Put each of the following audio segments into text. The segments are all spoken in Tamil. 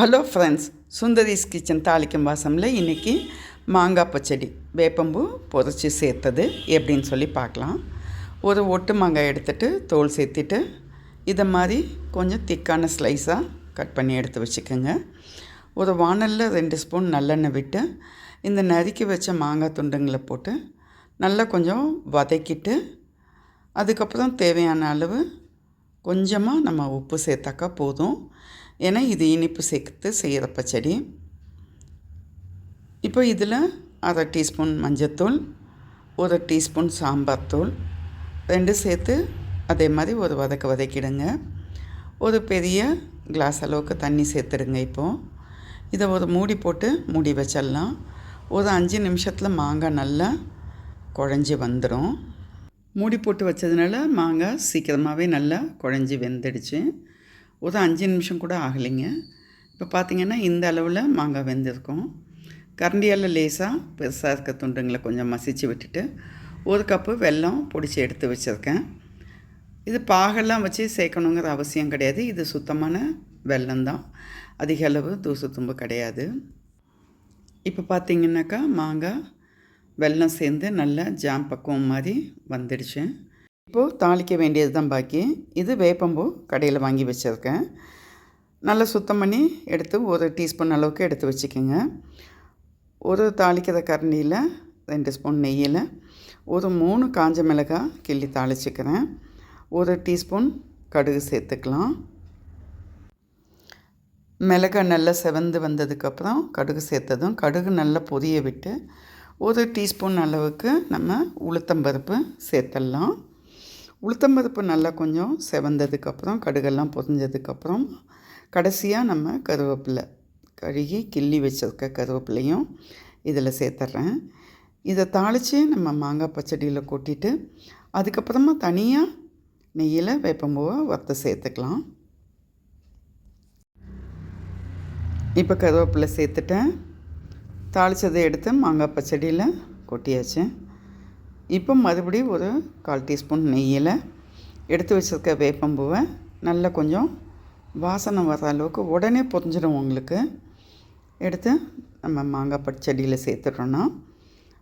ஹலோ ஃப்ரெண்ட்ஸ் சுந்தரிஸ் கிச்சன் தாளிக்கும் வாசமில் இன்றைக்கி மாங்காய் பச்சடி வேப்பம்பூ பொறிச்சு சேர்த்தது. எப்படின்னு சொல்லி பார்க்கலாம். ஒரு ஒட்டு மாங்காய் எடுத்துகிட்டு தோல் சேர்த்திட்டு இதை மாதிரி கொஞ்சம் திக்கான ஸ்லைஸாக கட் பண்ணி எடுத்து வச்சுக்கோங்க. ஒரு வானலில் ரெண்டு ஸ்பூன் நல்லெண்ணெய் விட்டு இந்த நறுக்கி வச்ச மாங்காய் துண்டுங்களை போட்டு நல்லா கொஞ்சம் வதக்கிட்டு அதுக்கப்புறம் தேவையான அளவு கொஞ்சமாக நம்ம உப்பு சேர்த்தாக்கா போதும். ஏன்னா இது இனிப்பு சேர்த்து செய்கிற பச்சடி இப்போ இதில் அரை டீஸ்பூன் மஞ்சத்தூள் ஒரு டீஸ்பூன் சாம்பார் தூள் ரெண்டு சேர்த்து அதே மாதிரி ஒரு வதக்க வதக்கிடுங்க. ஒரு பெரிய கிளாஸ் அளவுக்கு தண்ணி சேர்த்துடுங்க இப்போது இதை ஒரு மூடி போட்டு மூடி வச்சிடலாம். ஒரு அஞ்சு நிமிஷத்தில் மாங்காய் நல்லா குழஞ்சி வந்துடும் மூடி போட்டு வச்சதுனால மாங்காய் சீக்கிரமாகவே நல்லா குழஞ்சி வெந்துடுச்சு. ஒரு அஞ்சு நிமிஷம் கூட ஆகலைங்க. இப்போ பார்த்திங்கன்னா இந்த அளவில் மாங்காய் வெந்திருக்கும். கரண்டியால் லேசாக பெருசாக இருக்க துண்டுங்களை கொஞ்சம் மசிச்சு விட்டுட்டு ஒரு கப்பு வெல்லம் பிடிச்சி எடுத்து வச்சுருக்கேன். இது பாகெல்லாம் வச்சு சேர்க்கணுங்கிற அவசியம் கிடையாது. இது சுத்தமான வெல்லம் தான். அதிக அளவு தூசு தும்பு கிடையாது. இப்போ பார்த்திங்கனாக்கா மாங்காய் வெல்லம் சேர்ந்து நல்லா ஜாம் பக்குவம் மாதிரி வந்துடுச்சு. இப்போது தாளிக்க வேண்டியது தான் பாக்கி. இது வேப்பம்பூ கடையில் வாங்கி வச்சுருக்கேன். நல்லா சுத்தம் பண்ணி எடுத்து ஒரு டீஸ்பூன் அளவுக்கு எடுத்து வச்சுக்கோங்க. ஒரு தாளிக்கிற கரண்டியில் ரெண்டு ஸ்பூன் நெய்யில் ஒரு மூணு காஞ்ச மிளகாய் கிள்ளி தாளிச்சுக்கிறேன். ஒரு டீஸ்பூன் கடுகு சேர்த்துக்கலாம். மிளகாய் நல்லா செவந்து வந்ததுக்கப்புறம் கடுகு சேர்த்ததும் கடுகு நல்லா பொரிய விட்டு ஒரு டீஸ்பூன் அளவுக்கு நம்ம உளுத்தம்பருப்பு சேர்த்துடலாம். உளுத்தம் பருப்பு நல்லா கொஞ்சம் செவந்ததுக்கப்புறம் கடுகெல்லாம் பொரிஞ்சதுக்கப்புறம் கடைசியாக நம்ம கருவேப்பிலை கழுகி கிள்ளி வச்சிருக்க கருவேப்பிலையும் இதில் சேர்த்துட்றேன் இதை தாளித்து நம்ம மாங்காய் பச்சடியில் கொட்டிட்டு அதுக்கப்புறமா தனியாக நெய்யில் வேப்பம்பூவை வறுத்து சேர்த்துக்கலாம். இப்போ கருவேப்பிலை சேர்த்துட்டேன். தாளித்ததை எடுத்து மாங்காய் பச்சடியில் கொட்டியாச்சு. இப்போ மறுபடியும் ஒரு கால் டீஸ்பூன் நெய்யில் எடுத்து வச்சுருக்க வேப்பம்பூவை நல்லா கொஞ்சம் வாசனை வர அளவுக்கு உடனே பொறிஞ்சிடும் உங்களுக்கு. எடுத்து நம்ம மாங்காய் பச்சடியில் சேர்த்துட்டோன்னா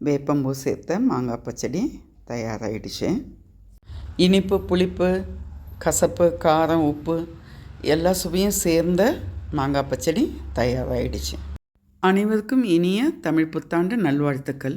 வேப்பம்பூ சேர்த்த மாங்காய் பச்சடி தயாராகிடுச்சு இனிப்பு புளிப்பு கசப்பு காரம் உப்பு எல்லா சுவையும் சேர்ந்த மாங்காய் பச்சடி தயாராகிடுச்சு அனைவருக்கும் இனிய தமிழ் புத்தாண்டு நல்வாழ்த்துக்கள்.